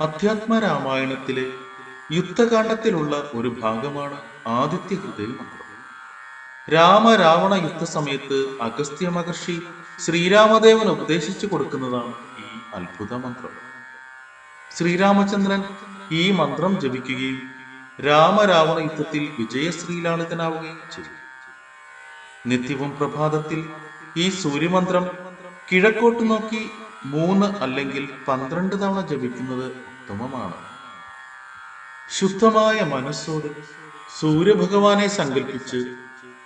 അധ്യാത്മ രാമായണത്തിലെ യുദ്ധകാണ്ഡത്തിലുള്ള ഒരു ഭാഗമാണ് ആദിത്യ ഹൃദയ മന്ത്രം രാമ രാവണ യുദ്ധ സമയത്ത് അഗസ്ത്യ മഹർഷി ശ്രീരാമദേവൻ ഉപദേശിച്ചു കൊടുക്കുന്നതാണ് ഈ അത്ഭുത മന്ത്രം ശ്രീരാമചന്ദ്രൻ ഈ മന്ത്രം ജപിക്കുകയും രാമരാവണ യുദ്ധത്തിൽ വിജയശ്രീലാളിതനാവുകയും ചെയ്തു. നിത്യവും പ്രഭാതത്തിൽ ഈ സൂര്യമന്ത്രം കിഴക്കോട്ട് നോക്കി മൂന്ന് അല്ലെങ്കിൽ പന്ത്രണ്ട് തവണ ജപിക്കുന്നത് ഉത്തമമാണ്. ശുദ്ധമായ മനസ്സോട് സൂര്യഭഗവാനെ സങ്കല്പിച്ച്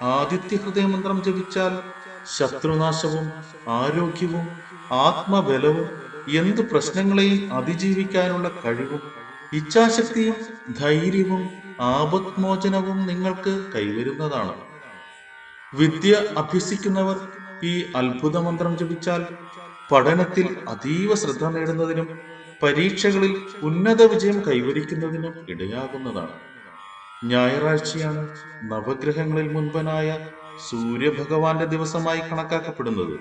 ആദിത്യ ഹൃദയമന്ത്രം ജപിച്ചാൽ ശത്രുനാശവും ആരോഗ്യവും ആത്മബലവും എന്ത് പ്രശ്നങ്ങളെയും അതിജീവിക്കാനുള്ള കഴിവും ഇച്ഛാശക്തിയും ധൈര്യവും ആപത്മോചനവും നിങ്ങൾക്ക് കൈവരുന്നതാണ്. വിദ്യ അഭ്യസിക്കുന്നവർ ഈ അത്ഭുത മന്ത്രം ജപിച്ചാൽ പഠനത്തിൽ അതീവ ശ്രദ്ധ നേടുന്നതിനും പരീക്ഷകളിൽ ഉന്നത വിജയം കൈവരിക്കുന്നതിനും ഇടയാകുന്നതാണ്. ഞായറാഴ്ചയാണ് നവഗ്രഹങ്ങളിൽ മുൻപനായ സൂര്യഭഗവാന്റെ ദിവസമായി കണക്കാക്കപ്പെടുന്നത്.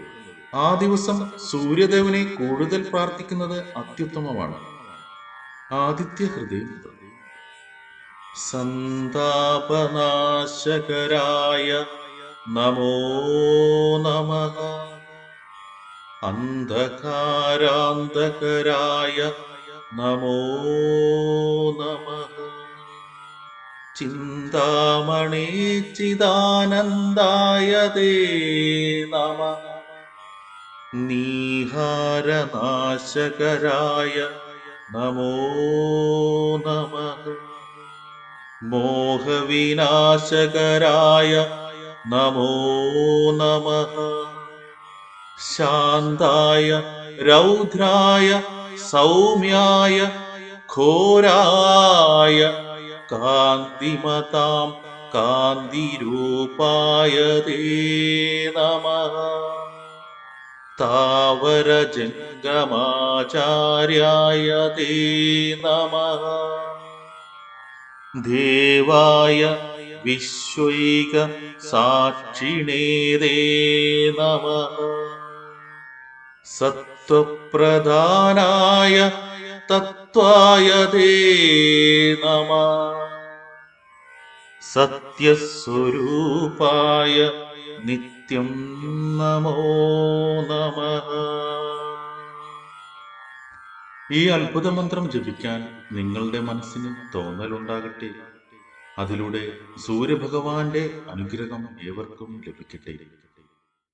ആ ദിവസം സൂര്യദേവനെ കൂടുതൽ പ്രാർത്ഥിക്കുന്നത് അത്യുത്തമമാണ്. ആദിത്യ ഹൃദയം സന്താപനാശകരായ നമോ നമഃ. അന്ധകാരാന്ധകരായ നമോ നമഃ. ചിന്താമണി ചിദാനന്ദായ ദേ നമ. നീഹാരനാശകരായ നമോ നമഃ. മോഹവിനാശകരായ നമോ നമഃ. ശാന്തായ രൗദ്രായ സൗമ്യായ ഘോരായ കാന്തിമതാം കാന്തിരൂപായ നമ. താവരജംഗമാചാര്യായ നമഃ. ദേവായ വിശ്വൈക സാക്ഷിണേരേ നമ. സത്വപ്രധാനായ തത്വായ ദേ നമ. സത്യസ്വരൂപായ നിത്യം നമോ നമ. ഈ അത്ഭുത മന്ത്രം ജപിക്കാൻ നിങ്ങളുടെ മനസ്സിന് തോന്നലുണ്ടാകട്ടെ? അതിലൂടെ സൂര്യഭഗവാന്റെ അനുഗ്രഹം ഏവർക്കും ലഭിക്കട്ടെ.